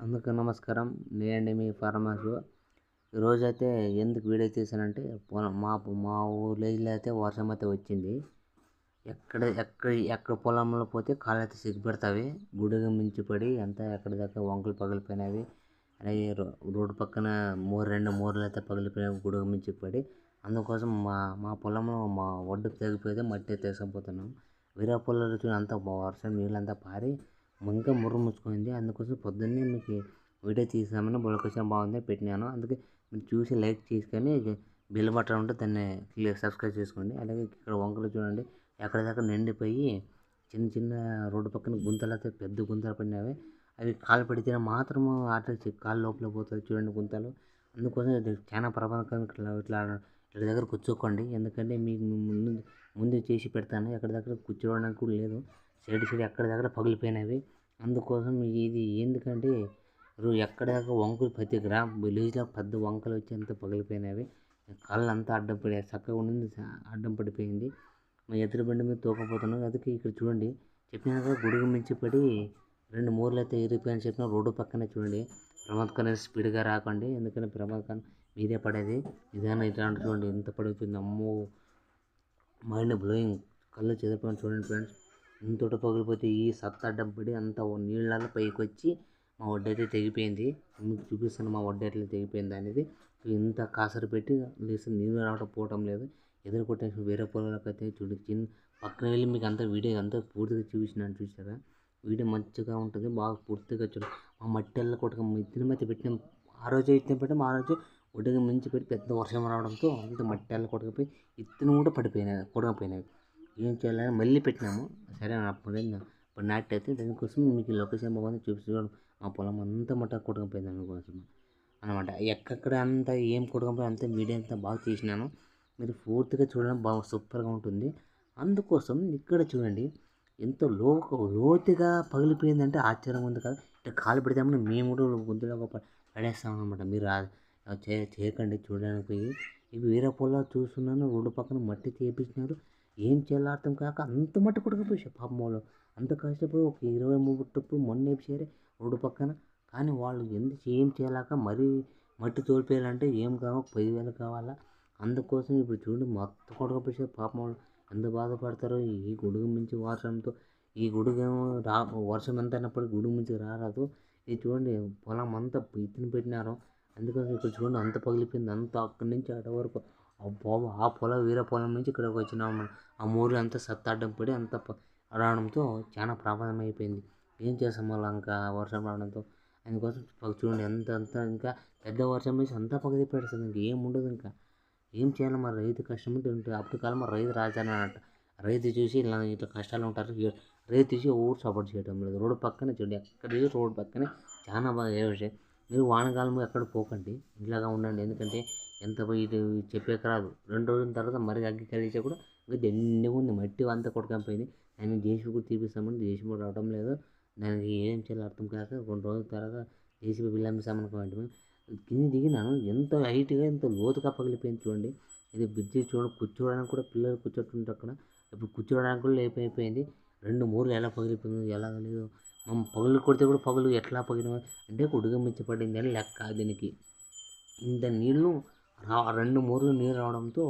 అందరికీ నమస్కారం. నేనండి మీ ఫార్మర్స్ ఈరోజైతే ఎందుకు వీడియో చేశానంటే పొలం మా మా ఊర్లో అయితే వర్షం అయితే వచ్చింది. ఎక్కడ ఎక్కడ ఎక్కడ పొలంలో పోతే కాళ్ళు అయితే సిగ్గుపెడతావి. గుడుగు మించి పడి అంతా ఎక్కడ దాకా వంకలు పగిలిపోయినవి. అలాగే రో- రోడ్డు పక్కన మూడు రెండు మోర్లు అయితే పగిలిపోయినవి గుడుగు మించి పడి అందుకోసం మా మా పొలంలో మా ఒడ్డుకు తెగిపోతే మట్టి అయితే వీరా వేరే పొలాలు చూడండి అంతా వర్షం నీళ్ళంతా పారి ఇంకా ముర్రు ముచ్చుకుంది. అందుకోసం పొద్దున్నే మీకు వీడియో తీసామని బులకొచ్చిన బాగుంది పెట్టినాను. అందుకే మీరు చూసి లైక్ చేసుకొని బెల్ బటన్ ఉంటే దాన్ని క్లియర్ సబ్స్క్రైబ్ చేసుకోండి. అలాగే ఇక్కడ వంకలు చూడండి. ఎక్కడిదాకా నిండిపోయి చిన్న చిన్న రోడ్డు పక్కన గుంతలు అయితే పెద్ద గుంతలు పడినవి. అవి కాలు పెడితే మాత్రం ఆటలు కాలు లోపల పోతుంది చూడండి గుంతలు. అందుకోసం చాలా ప్రమాదకరం. ఇట్లా ఇట్లా ఇట్లా దగ్గర కూర్చోకండి. ఎందుకంటే మీకు ముందు ముందు చేసి పెడతాను. ఎక్కడి దగ్గర కూర్చోవడానికి కూడా లేదు. సైడ్ సైడ్ ఎక్కడ పగిలిపోయినవి. అందుకోసం ఇది ఎందుకంటే ఎక్కడిదాకా వంకలు ప్రతి గ్రామ విలేజ్లో పెద్ద వంకలు వచ్చి అంతా పగిలిపోయినవి. కళ్ళు అంతా అడ్డం పడి చక్కగా ఉండింది అడ్డం పడిపోయింది. మా ఎదురు బండి మీద తోకపోతున్నాం. అందుకే ఇక్కడ చూడండి చెప్పినాక కదా గుడుగు మించి పడి రెండు మూరలు అయితే ఇరిగిపోయాయని చెప్పిన రోడ్డు పక్కనే చూడండి. ప్రమాదకరం స్పీడ్గా రాకండి. ఎందుకంటే ప్రమాదకరం మీదే పడేది. నిదానం ఇట్లాంటి చూడండి ఎంత పడిపోయింది. అమ్మో! Mind blowing. కళ్ళు చెదిరిపోయిన చూడండి ఫ్రెండ్స్. ఇంతటి పగిలిపోతే ఈ సత్తా డబ్బడి అంత నీళ్ళలో పైకి వచ్చి మా వడ్డీ అయితే తెగిపోయింది. మీకు చూపిస్తాను మా వడ్డీ ఎట్లా తెగిపోయింది అనేది. ఇంత కాసరు పెట్టి లేచి నీళ్ళు రావడం పోవటం లేదు. ఎదురు కొట్టేసి వేరే పొలాలకు అయితే చూడు చిన్న పక్కన వెళ్ళి మీకు అంతా వీడియో అంతా పూర్తిగా చూపించినాను చూసారా వీడియో మంచిగా ఉంటుంది. బాగా పూర్తిగా చూడు. మా మట్టి ఎల్ల కొట్టక ఇత్తిన మీద పెట్టిన ఆ రోజు ఇత్తిన పెట్టాం. ఆ రోజు ఒడ్డుగా మించి పెట్టి పెద్ద వర్షం రావడంతో అంత మట్టి వెళ్ళ కొట్టకపోయి ఇత్తనం కూడా పడిపోయినాయి కొడకపోయినాయి ఏం చేయాలని మళ్ళీ పెట్టినాము. సరే అప్పుడు ఇప్పుడు నాట్ అయితే దానికోసం మీకు లొకేషన్ బాగుంది చూపించడం మా పొలం అంతా మట్ట కొట్టుకుపోయింది అందుకోసం అనమాట ఎక్కడెక్కడ అంతా ఏం కొట్టుకుపోయి అంతా వీడియో అంతా బాగా తీసినాను. మీరు పూర్తిగా చూడడం బాగా సూపర్గా ఉంటుంది. అందుకోసం ఇక్కడ చూడండి ఎంత లో లోతుగా పగిలిపోయిందంటే ఆశ్చర్యం ఉంది కదా. ఇట్లా కాలు పెడతామని మేము కూడా గుంతులో ఒక పడేస్తాం అనమాట మీరు చేయకండి చూడడానికి. పోయి ఇవి వేరే పొలాలు చూస్తున్నాను రోడ్డు పక్కన మట్టి తీపించినారు ఏం చేయాలో అర్థం కాక అంత మట్టి కొట్టుకుపోయి పాపం వాళ్ళు అంత కష్టపడి ఒక ఇరవై ముప్పై మొన్న చేరే రోడ్డు పక్కన. కానీ వాళ్ళు ఎందుకు ఏం చేయలేక మరీ మట్టి తోలిపోయాలంటే ఏం కావాలి? పదివేలు కావాలా? అందుకోసం ఇప్పుడు చూడండి మొత్తం కొట్టుకుపోయి పాపం వాళ్ళు. ఎంత బాధపడతారో ఈ గొడుగు మించి వర్షంతో. ఈ గొడుగు రా వర్షం ఎంత అయినప్పటికీ గొడుగు మించి రారాదు. ఇది చూడండి పొలం అంతా ఇతను పెట్టినారు. అందుకోసం ఇక్కడ చూడండి అంత పగిలిపోయింది. అంత అక్కడి నుంచి అటు వరకు ఆ ఆ పొలం వేరే పొలం నుంచి ఇక్కడికి వచ్చినాము ఆ మూరు అంతా సత్తాడ్డం పడి అంత ప- రావడంతో చాలా ప్రమాదం అయిపోయింది. ఏం చేస్తాం మళ్ళీ ఇంకా వర్షం రావడంతో? అందుకోసం చూడండి ఎంత అంత ఇంకా పెద్ద వర్షం వేసి అంతా పగిలి పెడుతుంది ఇంకా ఏం ఉండదు ఇంకా. ఏం చేయాలి మరి? రైతు కష్టం ఉంటే ఉంటుంది అప్పుడు కాలం రైతు రాజధాని అన్నట్ట. రైతు చూసి ఇలా ఇట్లా కష్టాలు ఉంటారు. రైతు చూసి ఊరు సపోర్ట్ చేయడం లేదు. రోడ్డు పక్కనే చూడండి ఎక్కడ చూసి రోడ్డు పక్కనే చాలా బాగా ఏ విషయం మీరు వానకాలం ఎక్కడ పోకండి. ఇలాగా ఉండండి. ఎందుకంటే ఎంత పోయి చెప్పేకి రాదు. రెండు రోజుల తర్వాత మరి అగ్గి కలిసే కూడా ఇంకా దండిగా ఉంది. మట్టి అంతా కొట్టుకపోయింది ఆయన జేసీబీ కూడా తీపిస్తామని జేసీబీ రావడం లేదు. దానికి ఏం చేయాలో అర్థం కాక రెండు రోజుల తర్వాత జేసీబీ బిల్లు అమ్మిస్తామనుకోండి కింద దిగినాను. ఎంత హైట్గా ఎంత లోతుగా పగిలిపోయింది చూడండి. ఇది బ్రిడ్జి చూడండి కూర్చోవడానికి కూడా పిల్లలు కూర్చోటుంటారు అక్కడ. ఇప్పుడు కూర్చోవడానికి కూడా లేపైపోయింది రెండు మూరలు ఎలా పగిలిపోయింది ఎలా లేదు మనం పగులు కొడితే కూడా పగులు ఎట్లా పగిలిన. అంటే ఉడుగమించబడింది అని లెక్క దీనికి. ఇంత నీళ్ళు రెండు మూరులు నీరు రావడంతో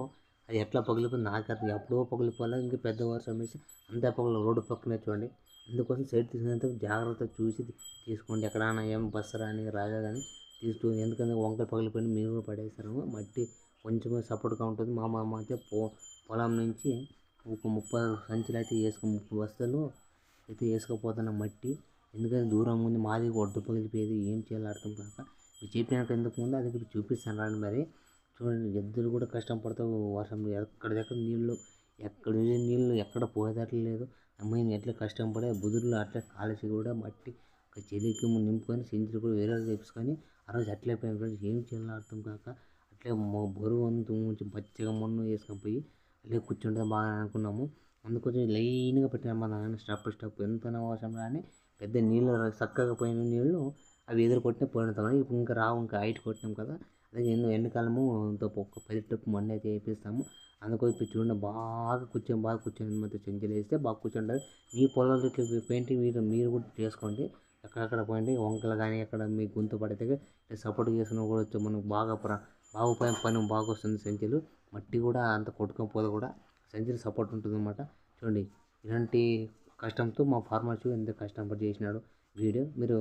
అది ఎట్లా పగిలిపోయింది నాకు అర్థం ఎప్పుడో పగిలిపోవాలి ఇంకా పెద్ద వర్షం వేసి అంతా పగులు రోడ్డు పక్కనే చూడండి. అందుకోసం సైడ్ తీసుకునేంత జాగ్రత్త చూసి తీసుకోండి. ఎక్కడైనా ఏం బస్సు రాని రాగా కానీ తీసుకో. ఎందుకంటే వంకలు పగిలిపోయిన మీరు కూడా మట్టి కొంచెం సపోర్ట్గా ఉంటుంది. మా మామ అయితే పో పొలం నుంచి ఒక ముప్పై సంచులు అయితే వేసుకో ముప్పై బస్తాలు అయితే వేసుకుపోతున్న మట్టి. ఎందుకంటే దూరం ఉంది. మాది ఒడ్డు పగిలిపోయేది ఏం చేయాలో అర్థం కాక. మీరు చెప్పినాక ఎందుకు ముందు అది చూపిస్తాను రాండి మరి. చూడండి ఎద్దులు కూడా కష్టం పడతావు వర్షం ఎక్కడిదెక్కడ నీళ్ళు ఎక్కడ నీళ్ళు ఎక్కడ పోయేదట్లేదు అమ్మాయిని ఎట్లా కష్టం పడే బుదురులు అట్లా కాలేసి కూడా మట్టి ఒక చెలికి నింపుకొని సెంచరీ కూడా వేరే తెప్పించుకొని ఆ రోజు అట్లే పోయాం ఫ్రెండ్స్ ఏం చేయాలో అర్థం కాక అట్లే బరువు అంతా కొంచెం పచ్చగా మొన్న వేసుకొని పోయి అట్లే కూర్చుంటే బాగా అనుకున్నాము. అందుకొంచెం లైన్గా పెట్టాము మా నాన్న స్టెప్ స్టెప్. ఎంత వర్షం రాని పెద్ద నీళ్ళు చక్కగా పోయిన నీళ్ళు అవి ఎదురు కొట్టిన పోయిన ఇప్పుడు ఇంకా రావు ఇంకా హైట్ కొట్టినాం కదా. అదే ఎన్నో ఎండాకాలము ఒక పది ట్రిప్ మొన్న అయితే వేపిస్తాము అందుకో ఇప్పుడు చూడండి బాగా కూర్చొని బాగా కూర్చొని మొత్తం చెంచులు వేస్తే బాగా కూర్చుంటుంది. మీ పొలాలకి పెయింటింగ్ మీరు మీరు కూడా చేసుకోండి. ఎక్కడెక్కడ పోయింది వంకలు కానీ ఎక్కడ మీ గొంతు పడితే సపోర్ట్ చేసిన కూడా వచ్చి మనకు బాగా ప్ర బాగా పని పని బాగా వస్తుంది సంచులు మట్టి కూడా అంత కొట్టుకోకపోతే కూడా. సంచులు సపోర్ట్ ఉంటుందన్నమాట చూడండి ఇలాంటి కష్టంతో మా ఫార్మర్స్ ఎంత కష్టపడి చేసినాడు. వీడియో మీరు